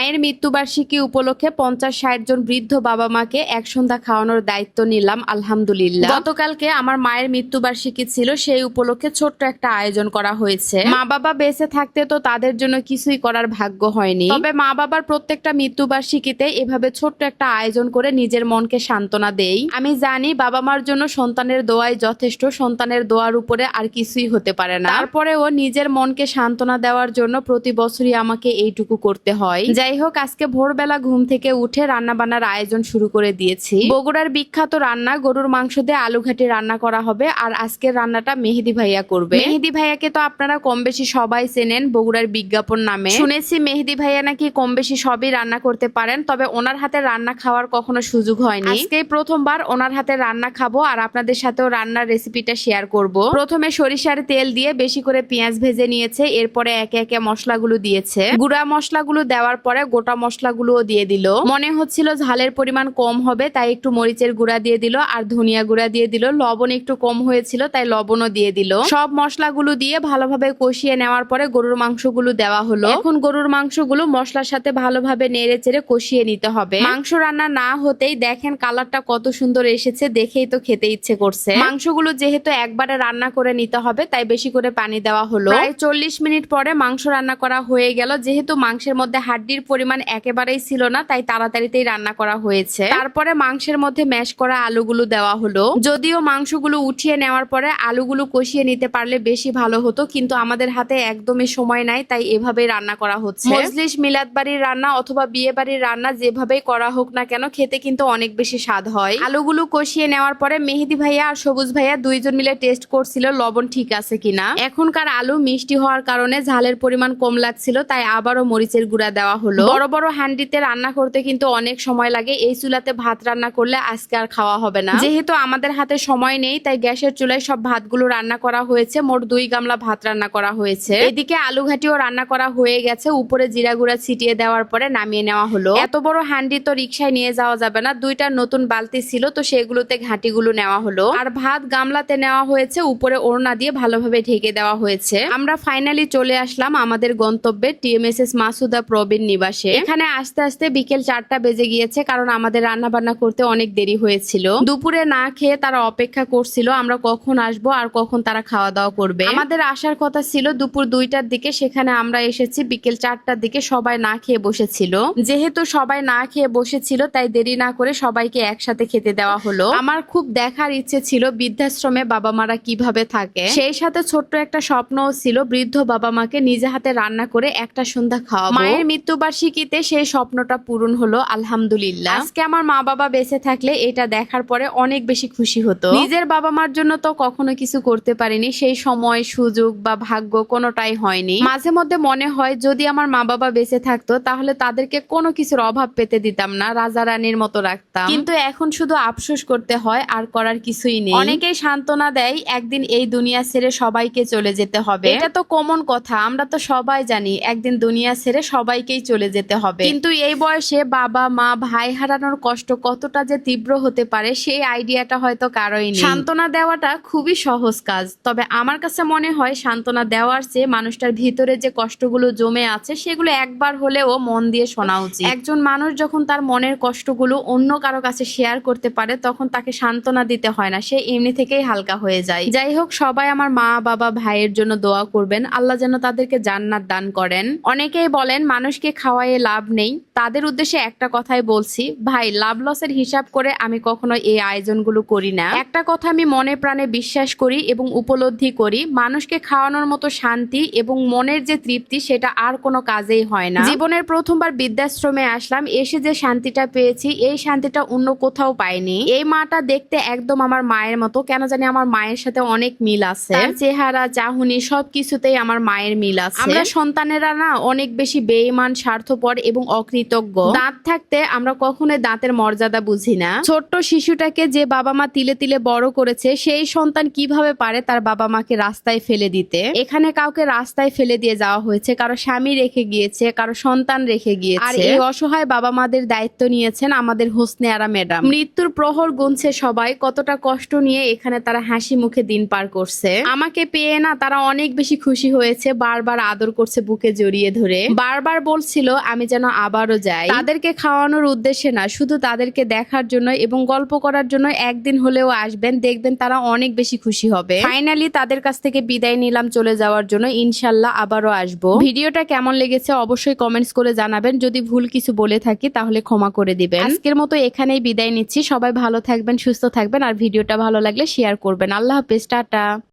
মায়ের মৃত্যুবার্ষিকী উপলক্ষে পঞ্চাশ ষাট জন বৃদ্ধ বাবা মাকে এক সন্ধ্যা খাওয়ানোর দায়িত্ব নিলাম আলহামদুলিল্লাহ। গতকালকে আমার মায়ের মৃত্যুবার্ষিকী ছিল সেই উপলক্ষে ছোট্ট একটা আয়োজন করা হয়েছে। মা বাবা বেঁচে থাকতে তো তাদের জন্য কিছুই করার ভাগ্য হয়নি। তবে মা বাবার প্রত্যেকটা মৃত্যুবার্ষিকীতে এভাবে ছোট্ট একটা আয়োজন করে নিজের মনকে সান্ত্বনা দেই। আমি জানি বাবা মার জন্য সন্তানের দোয়াই যথেষ্ট সন্তানের দোয়ার উপরে আর কিছুই হতে পারে না। তারপরেও নিজের মনকে সান্ত্বনা দেওয়ার জন্য প্রতি বছরই আমাকে এইটুকু করতে হয়। যাই হোক আজকে ভোরবেলা ঘুম থেকে উঠে রান্না বান্নার আয়োজন শুরু করে দিয়েছি। বগুড়ার বিখ্যাত রান্না, গরুর মাংস দিয়ে আলু ঘাটি রান্না করা হবে, আর আজকের রান্নাটা মেহেদি ভাইয়া করবে। মেহেদি ভাইয়াকে তো আপনারা কম বেশি সবাই চেনেন বগুড়ার বিজ্ঞাপন নামে। শুনেছি মেহেদি ভাইয়া নাকি কম বেশি সবই রান্না করতে পারেন, তবে ওনার হাতে রান্না খাওয়ার কখনো সুযোগ হয়নি। আজকে প্রথমবার ওনার হাতে রান্না খাব, আর আপনাদের সাথেও রান্নার রেসিপিটা শেয়ার করব। প্রথমে সরিষার তেল দিয়ে বেশি করে পেঁয়াজ ভেজে নিয়েছে, এরপরে একে একে মশলাগুলো দিয়েছে। গুঁড়া মশলাগুলো দেওয়ার পরে গোটা মশলাগুলোও দিয়ে দিল। মনে হচ্ছিল ঝালের পরিমাণ কম হবে, তাই একটু মরিচের গুঁড়া দিয়ে দিল আর ধনিয়া গুঁড়া দিয়ে দিল। লবণ একটু কম হয়েছিল, তাই লবণও দিয়ে দিল। সব মশলাগুলো দিয়ে ভালোভাবে কষিয়ে নেওয়ার পরে গরুর মাংসগুলো দেওয়া হলো। এখন গরুর মাংসগুলো মশলার সাথে ভালোভাবে নেড়ে চেড়ে কষিয়ে নিতে হবে। মাংস রান্না না হতেই দেখেন কালারটা কত সুন্দর এসেছে, দেখেই তো খেতে ইচ্ছে করছে। মাংসগুলো যেহেতু একবারে রান্না করে নিতে হবে, তাই বেশি করে পানি দেওয়া হলো। প্রায় চল্লিশ মিনিট পরে মাংস রান্না করা হয়ে গেল। যেহেতু মাংসের মধ্যে হাড্ডির পরিমাণ একেবারেই ছিল না, তাই তাড়াতাড়িতেই রান্না করা হয়েছে। তারপরে মাংসের মধ্যে ম্যাশ করা আলুগুলো দেওয়া হলো। যদিও মাংসগুলো উঠিয়ে নেওয়ার পরে আলুগুলো কষিয়ে নিতে পারলে বেশি ভালো হতো, কিন্তু আমাদের হাতে একদমই সময় নাই, তাই এভাবেই রান্না করা হচ্ছে। মজলিস মিলাদ বাড়ির রান্না অথবা বিয়ে বাড়ির রান্না যেভাবেই করা হোক না কেন, খেতে কিন্তু অনেক বেশি স্বাদ হয়। আলুগুলো কষিয়ে নেওয়ার পরে মেহেদি ভাইয়া আর সবুজ ভাইয়া দুইজন মিলে টেস্ট করছিল, লবণ ঠিক আছে কিনা। এখনকার আলু মিষ্টি হওয়ার কারণে ঝালের পরিমাণ কম লাগছিল, তাই আবারও মরিচের গুঁড়া দেওয়া হলো। বড় বড় হ্যান্ডিতে রান্না করতে কিন্তু অনেক সময় লাগে। এই চুলাতে ভাত রান্না করলে আজকে আর খাওয়া হবে না। যেহেতু আমাদের হাতে সময় নেই তাই গ্যাসের চুলায় সব ভাতগুলো রান্না করা হয়েছে। মোট দুই গামলা ভাত রান্না করা হয়েছে। এদিকে আলু ঘাটিও রান্না করা হয়ে গেছে। উপরে জিরা গুঁড়া ছিটিয়ে দেওয়ার পরে নামিয়ে নেওয়া হলো। এত বড় হ্যান্ডি তো রিক্সায় নিয়ে যাওয়া যাবে না। দুইটা নতুন বালতি ছিল তো সেগুলোতে ঘাটিগুলো নেওয়া হলো। আর ভাত গামলাতে নেওয়া হয়েছে। উপরে ওড়না দিয়ে ভালোভাবে ঢেকে দেওয়া হয়েছে। আমরা ফাইনালি চলে আসলাম আমাদের গন্তব্যে টিএমএসএস মাসুদা প্রবীণ নিবাসে এখানে আস্তে আস্তে বিকেল চারটা বেজে গিয়েছে, কারণ আমাদের রান্না বান্না করতে অনেক দেরি হয়েছিল। দুপুরে না খেয়ে তারা অপেক্ষা করছিল, আমরা কখন আসব আর কখন তারা খাওয়া দাওয়া করবে। আমাদের আসার কথা ছিল দুপুর দুইটার দিকে, সেখানে আমরা এসেছি বিকেল চারটার দিকে, সবাই না খেয়ে বসেছিল। যেহেতু সবাই না খেয়ে বসেছিল, তাই দেরি না করে সবাইকে একসাথে খেতে দেওয়া হলো। আমার খুব দেখার ইচ্ছে ছিল বৃদ্ধাশ্রমে বাবা মারা কীভাবে থাকে। সেই সাথে ছোট্ট একটা স্বপ্নও ছিল বৃদ্ধ বাবা মাকে নিজে হাতে রান্না করে একটা সন্ধ্যা খাওয়া মায়ের মৃত্যুবার্ষিকীতে সেই স্বপ্নটা পূরণ হলো আলহামদুলিল্লাহ। আজকে আমার মা বাবা বেঁচে থাকলে এটা দেখার পরে অনেক বেশি খুশি হতো। নিজের বাবা মার জন্য তো কখনো কিছু করতে পারিনি সেই সময় সুযোগ বা ভাগ্য কোনোটাই হয়নি। মাঝে মধ্যে মনে হয় যদি আমার মা বাবা বেঁচে থাকতো তাহলে তাদেরকে কোনো কিছুর অভাব পেতে দিতাম না রাজা রানীর মতো রাখতাম। কিন্তু এখন শুধু আফসোস করতে হয় আর করার কিছুই নেই। অনেকেই সান্ত্বনা দেয় একদিন এই দুনিয়া ছেড়ে সবাইকে চলে যেতে হবে। এটা তো কমন কথা আমরা তো সবাই জানি একদিন দুনিয়া ছেড়ে সবাইকেই চলে যেতে হবে। কিন্তু এই বয়সে বাবা মা ভাই হারানোর কষ্ট কতটা যে তীব্র হতে পারে সেই আইডিয়াটা হয়তো কারোই নেই। সান্ত্বনা দেওয়াটা খুবই সহজ কাজ। তবে আমার কাছে মনে হয় সান্ত্বনা দেওয়ার চেয়ে মানুষটার ভিতরে যে কষ্টগুলো জমে আছে সেগুলো একবার হলেও মন দিয়ে শোনা উচিত। একজন মানুষ যখন তার মনের কষ্টগুলো অন্য কারও কাছে শেয়ার করতে পারে তখন তাকে সান্ত্বনা দিতে হয় না। সে এমনি থেকেই হালকা হয়ে যায়। যাই হোক সবাই আমার মা বাবা ভাইয়ের জন্য দোয়া করবেন। আল্লাহ যেন তাদেরকে জান্নাত দান করেন। অনেকেই বলেন মানুষকে খাওয়াইয়ে লাভ নেই। তাদের উদ্দেশ্যে একটা কথাই বলছি ভাই লাভ লসের হিসাব করে আমি কখনো এই আয়োজনগুলো করি না। একটা কথা আমি মনে প্রাণে বিশ্বাস করি এবং উপলব্ধি করি মানুষকে খাওয়ানোর মতো শান্তি এবং মনের যে তৃপ্তি সেটা আর কোনো কাজেই হয় না। জীবনের প্রথমবার বৃদ্ধাশ্রমে আসলাম এসে যে শান্তিটা পেয়েছি এই শান্তিটা অন্য কোথাও পাইনি। এই মাটা দেখতে একদম আমার মায়ের মতো কেন জানি আমার মায়ের সাথে অনেক মিল আছে। চেহারা চাহুনি সবকিছুতেই আমার মায়ের মিল আছে। আমরা সন্তানেরা না অনেক বেশি বেঈমান স্বার্থপর এবং অকৃতজ্ঞ। দাঁত থাকতে আমরা কখনোই দাঁতের মর্যাদা বুঝি না। ছোট্ট শিশুটাকে যে বাবা মা তিলে তিলে বড় করেছে সেই সন্তান কীভাবে পারে তার বাবা মাকে রাস্তায় ফেলে দিতে? এখানে কাউকে রাস্তায় ফেলে দিয়ে যাওয়া হয়েছে কারও স্বামী রেখে গিয়েছে কারও সন্তান রেখে গিয়েছে। আর এই অসহায় বাবা মাদের দায়িত্ব নিয়েছেন আমাদের হোসনে আরা ম্যাডাম। মৃত্যুর প্রহর গুনছে সবাই কতটা কষ্ট নিয়ে এখানে তারা হাসি মুখে দিন পার করছে। আমাকে পেয়ে না তারা অনেক বেশি খুশি হয়েছে বারবার আদর করছে বুকে জড়িয়ে ধরে। বারবার বলছিল আমি যেন আবারও যাই। তাদেরকে খাওয়ানোর উদ্দেশ্যে না, শুধু তাদেরকে দেখার জন্য এবং গল্প করার জন্য একদিন হলেও আসবেন, দেখবেন তারা অনেক বেশি খুশি হবে। ফাইনালি তাদের কাছ থেকে বিদায় নিলাম, চলে যাওয়ার জন্য ইনশাল্লাহ আবারও আসব। ভিডিওটা কেমন লেগেছে অবশ্যই কমেন্টস করে জানাবেন। যদি ভুল কিছু বলে থাকি, তাহলে ক্ষমা করে দিবেন। আজকের মতো এখানেই বিদায় নিচ্ছি। সবাই ভালো থাকবেন, সুস্থ থাকবেন, আর ভিডিওটা ভালো লাগলে শেয়ার করবেন। আল্লাহ হাফেজ, টাটা।